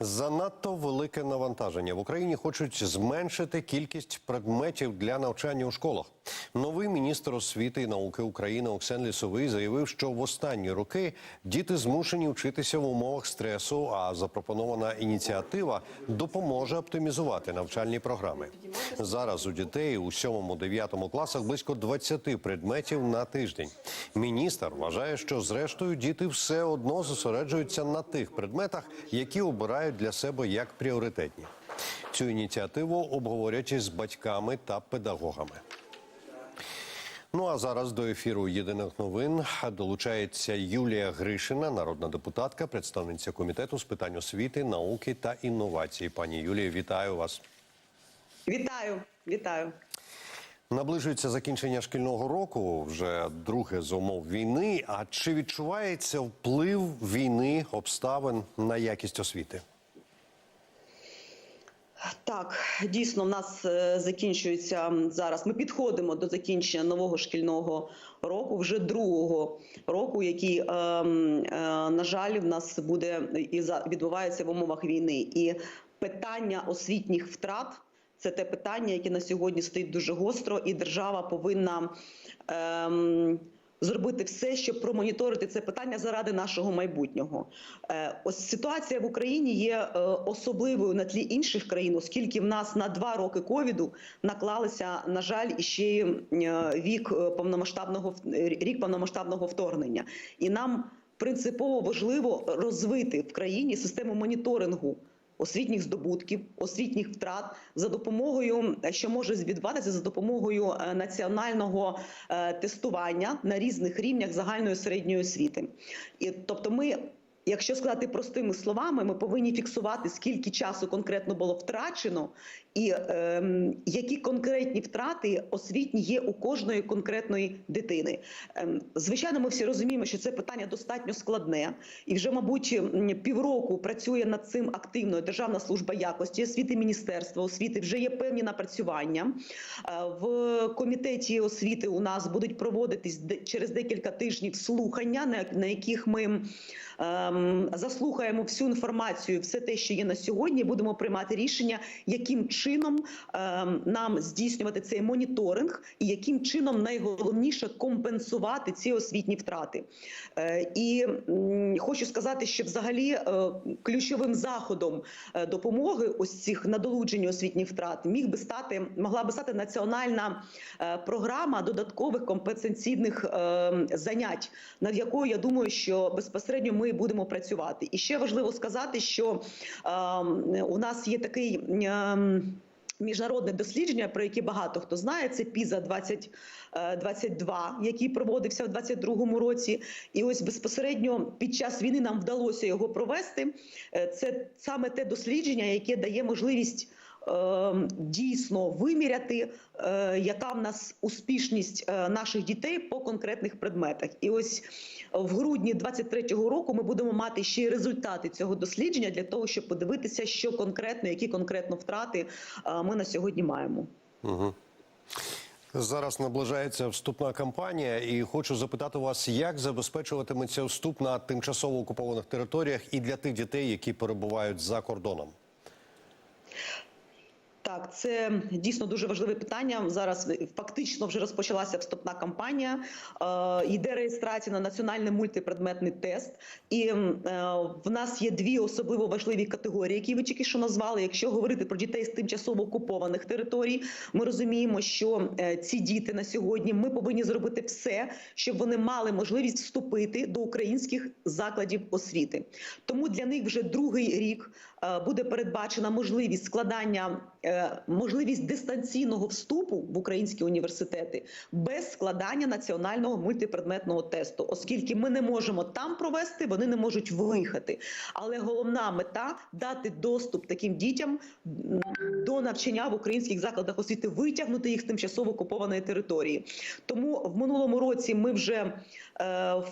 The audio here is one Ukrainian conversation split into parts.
Занадто велике навантаження в Україні хочуть зменшити кількість предметів для навчання у школах. Новий міністр освіти і науки України Оксен Лісовий заявив, що в останні роки діти змушені вчитися в умовах стресу. А запропонована ініціатива допоможе оптимізувати навчальні програми. Зараз у дітей у 7-9 класах близько 20 предметів на тиждень. Міністр вважає, що зрештою діти все одно зосереджуються на тих предметах, які обирають для себе як пріоритетні. Цю ініціативу обговорять із батьками та педагогами. Ну а зараз до ефіру єдиних новин долучається Юлія Гришина, народна депутатка, представниця комітету з питань освіти, науки та інновацій. Пані Юлія, вітаю вас. Вітаю, вітаю. Наближується закінчення шкільного року, вже друге з умов війни. А чи відчувається вплив війни обставин на якість освіти? Так, дійсно, в нас е, закінчується зараз. Ми підходимо до закінчення нового шкільного року, вже другого року, який, е, е, на жаль, в нас буде і відбувається в умовах війни. І питання освітніх втрат це те питання, яке на сьогодні стоїть дуже гостро, і держава повинна. Е, Зробити все, щоб промоніторити це питання заради нашого майбутнього. Е, ось ситуація в Україні є е, особливою на тлі інших країн, оскільки в нас на два роки ковіду наклалися, на жаль, іще е, вік повномасштабного рік повномасштабного вторгнення, і нам принципово важливо розвити в країні систему моніторингу освітніх здобутків, освітніх втрат за допомогою, що може відбуватися за допомогою е, національного е, тестування на різних рівнях загальної середньої освіти. І тобто, ми. Якщо сказати простими словами, ми повинні фіксувати, скільки часу конкретно було втрачено, і ем, які конкретні втрати освітні є у кожної конкретної дитини. Ем, звичайно, ми всі розуміємо, що це питання достатньо складне, і вже, мабуть, півроку працює над цим активно Державна служба якості освіти, Міністерства освіти. Вже є певні напрацювання. Е, В комітеті освіти у нас будуть проводитись через декілька тижнів слухання, на, яких ми ем, заслухаємо всю інформацію, все те, що є на сьогодні. Будемо приймати рішення, яким чином ем, нам здійснювати цей моніторинг, і яким чином найголовніше компенсувати ці освітні втрати. Е, і хочу сказати, що взагалі е, ключовим заходом е, допомоги ось цих надолуджень освітніх втрат міг би стати могла би стати національна програма додаткових компенсаційних е, занять, над якою я думаю, що безпосередньо ми будемо працювати. І ще важливо сказати, що е, у нас є такий. е, Міжнародне дослідження, про яке багато хто знає, це ПІЗа 2022, який проводився в 2022 році. І ось безпосередньо під час війни нам вдалося його провести. Е, Це саме те дослідження, яке дає можливість е, дійсно виміряти, е, яка в нас успішність е, наших дітей по конкретних предметах. І ось в грудні 23-го року ми будемо мати ще й результати цього дослідження для того, щоб подивитися, що конкретно, які конкретно втрати е, ми на сьогодні маємо. Угу. Зараз наближається вступна кампанія, і хочу запитати вас, як забезпечуватиметься вступ на тимчасово окупованих територіях і для тих дітей, які перебувають за кордоном. Так, це дійсно дуже важливе питання. Зараз фактично вже розпочалася вступна кампанія. Е, йде реєстрація на національний мультипредметний тест, і е, в нас є дві особливо важливі категорії, які ви тільки що назвали. Якщо говорити про дітей з тимчасово окупованих територій, ми розуміємо, що е, ці діти на сьогодні ми повинні зробити все, щоб вони мали можливість вступити до українських закладів освіти. Тому для них вже другий рік буде передбачена можливість складання. е, Можливість дистанційного вступу в українські університети без складання національного мультипредметного тесту, оскільки ми не можемо там провести, вони не можуть виїхати. Але головна мета дати доступ таким дітям до навчання в українських закладах освіти, витягнути їх з тимчасово окупованої території. Тому в минулому році ми вже е,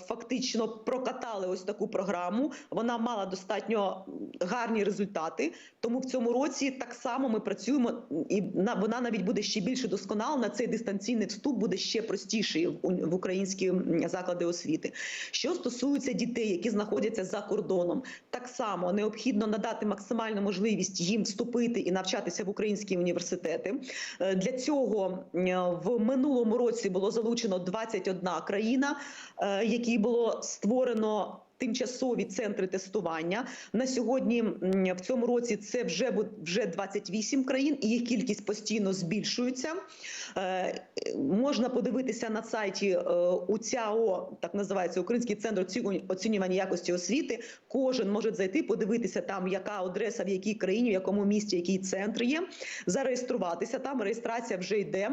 фактично прокатали ось таку програму. Вона мала достатньо гарні результати. Тому в цьому році так само ми працюємо, і на- вона навіть буде ще більше досконалена. Цей дистанційний вступ буде ще простіший в, українські заклади освіти. Що стосується дітей, які знаходяться за кордоном, так само необхідно надати максимальну можливість їм вступити і навчатися в українські університети. Е, Для цього е, в минулому році було залучено 21 країна, е, які було створено. Тимчасові центри тестування на сьогодні в цьому році це вже вже 28 країн, і їх кількість постійно збільшується. Е, Можна подивитися на сайті е, УЦЯО, так називається Український центр оцінювання якості освіти. Кожен може зайти, подивитися там, яка адреса, в якій країні, в якому місті, який центр є, зареєструватися. Там реєстрація вже йде.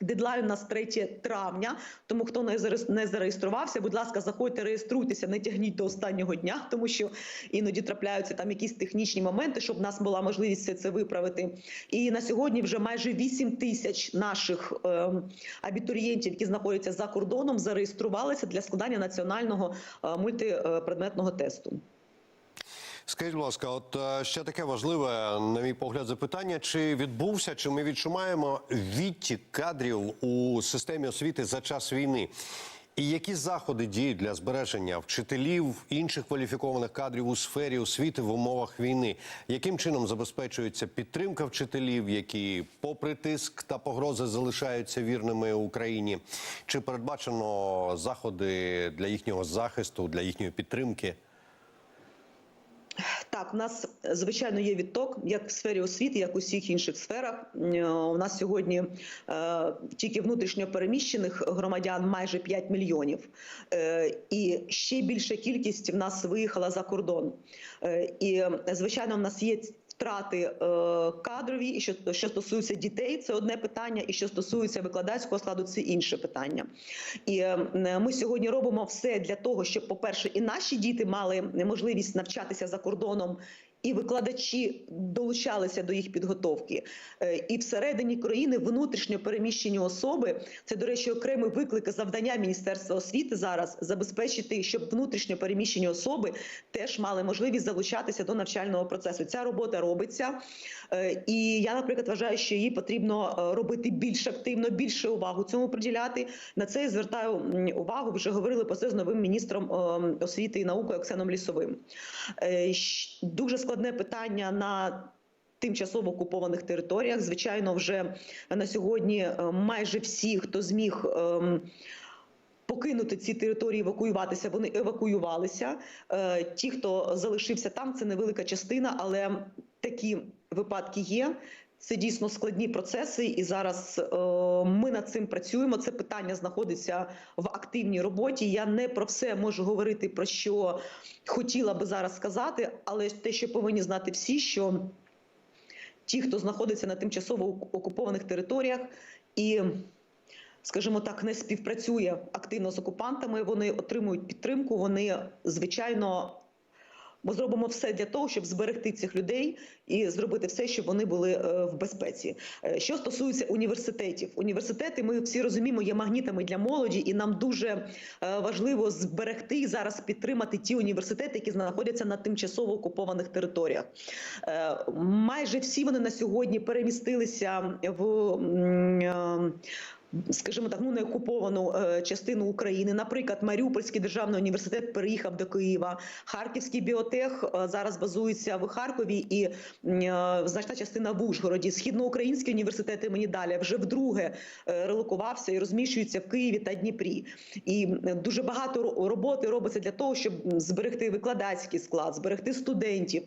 Дедлайн у нас 3 травня. Тому хто не зареєс- зареєструвався, будь ласка, заходьте, реєструйтеся, не тягніть до останнього дня, тому що іноді трапляються там якісь технічні моменти, щоб в нас була можливість все це виправити. І на сьогодні вже майже 8 тисяч наших ем, абітурієнтів, які знаходяться за кордоном, зареєструвалися для складання національного е, мультипредметного тесту. Скажіть, будь ласка, от е, ще таке важливе, на мій погляд, запитання: чи відбувся, чи ми відчуваємо відтік кадрів у системі освіти за час війни? І які заходи діють для збереження вчителів інших кваліфікованих кадрів у сфері освіти в умовах війни? Яким чином забезпечується підтримка вчителів, які, попри тиск та погрози, залишаються вірними Україні? Чи передбачено заходи для їхнього захисту, для їхньої підтримки? Так, у нас звичайно є відток, як в сфері освіти, як у всіх інших сферах. Е, У нас сьогодні е, тільки внутрішньо переміщених громадян майже 5 мільйонів, е, і ще більша кількість в нас виїхала за кордон. І звичайно, в нас є. Втрати е, кадрові, і що, що стосується дітей, це одне питання, і що стосується викладацького складу, це інше питання. І е, ми сьогодні робимо все для того, щоб, по-перше, і наші діти мали можливість навчатися за кордоном. І викладачі долучалися до їх підготовки, Е, і всередині країни внутрішньо переміщені особи. Це до речі, окремий виклик завдання Міністерства освіти зараз забезпечити, щоб внутрішньо переміщені особи теж мали можливість залучатися до навчального процесу. Ця робота робиться, Е, і я, наприклад, вважаю, що її потрібно е, робити більш активно, більше увагу цьому приділяти. На це я звертаю увагу. Вже говорили про це з новим міністром ем, освіти і науки Оксаном Лісовим. Дуже складне питання на тимчасово окупованих територіях. Звичайно, вже на сьогодні е, майже всі, хто зміг. ем, Покинути ці території, евакуюватися, вони евакуювалися. Е, Ті, хто залишився там, це невелика частина, але такі випадки є. Це дійсно складні процеси, і зараз е, ми над цим працюємо. Це питання знаходиться в активній роботі. Я не про все можу говорити про що хотіла би зараз сказати, але те, що повинні знати всі, що ті, хто знаходиться на тимчасово окупованих територіях і скажімо так, не співпрацює активно з окупантами. Вони отримують підтримку. Вони звичайно. Ми зробимо все для того, щоб зберегти цих людей і зробити все, щоб вони були е, в безпеці. Е, Що стосується університетів, університети ми всі розуміємо, є магнітами для молоді, і нам дуже е, важливо зберегти і зараз підтримати ті університети, які знаходяться на тимчасово окупованих територіях. Майже всі вони на сьогодні перемістилися в. Скажімо так, ну не окуповану е, частину України. Наприклад, Маріупольський державний університет переїхав до Києва. Харківський біотех е, зараз базується в Харкові і е, значна частина в Ужгороді. Східноукраїнський університет імені Даля вже вдруге релокувався і розміщується в Києві та Дніпрі. І дуже багато роботи робиться для того, щоб зберегти викладацький склад, зберегти студентів.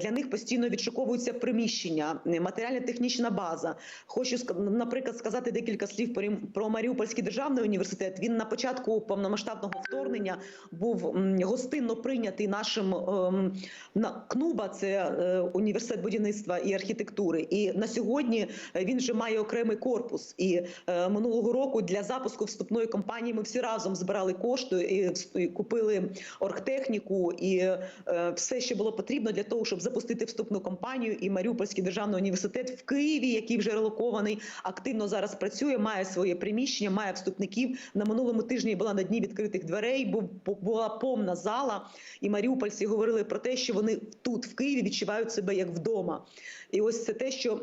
Для них постійно відшуковуються приміщення, матеріально-технічна база. Хочу наприклад сказати декілька слів про- Маріупольський державний університет. Він на початку повномасштабного вторгнення був гостинно прийнятий нашим ем, на КНУБА, це е, університет будівництва і архітектури. І на сьогодні е, він вже має окремий корпус. І е, минулого року для запуску вступної кампанії ми всі разом збирали кошти і, купили оргтехніку і все, що було потрібно для того, щоб запустити вступну кампанію. І Маріупольський державний університет в Києві, який вже релокований, активно зараз працює, має своє приміщення, має вступників. На минулому тижні була на дні відкритих дверей, бо була повна зала, і маріупольці говорили про те, що вони тут, в Києві, відчувають себе як вдома. І ось це те, що.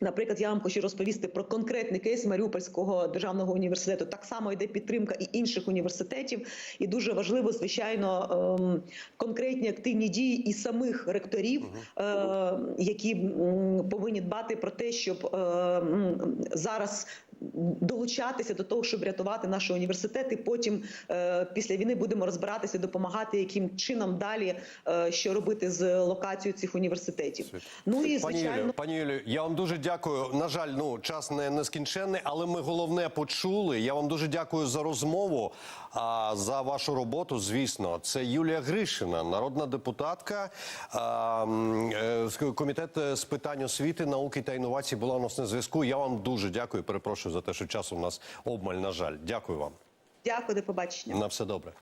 Наприклад, я вам хочу розповісти про конкретний кейс Маріупольського державного університету. Так само йде підтримка і інших університетів, і дуже важливо, звичайно, ем, конкретні активні дії і самих ректорів, е, які повинні дбати про те, щоб е, зараз долучатися до того, щоб рятувати наші університети. Потім е, після війни будемо розбиратися, допомагати, яким чином далі е, що робити з локацією цих університетів. Ну і Пані звичайно. Юлію, пані Юлію, я вам дуже дякую. На жаль, ну час не нескінченний, але ми головне почули. Я вам дуже дякую за розмову, а, за вашу роботу. Звісно, це Юлія Гришина, народна депутатка. Е, комітет з питань освіти, науки та інновацій була у нас на зв'язку. Я вам дуже дякую. Перепрошую за те, що часу у нас обмаль. На жаль, дякую вам. Дякую, до побачення. На все добре.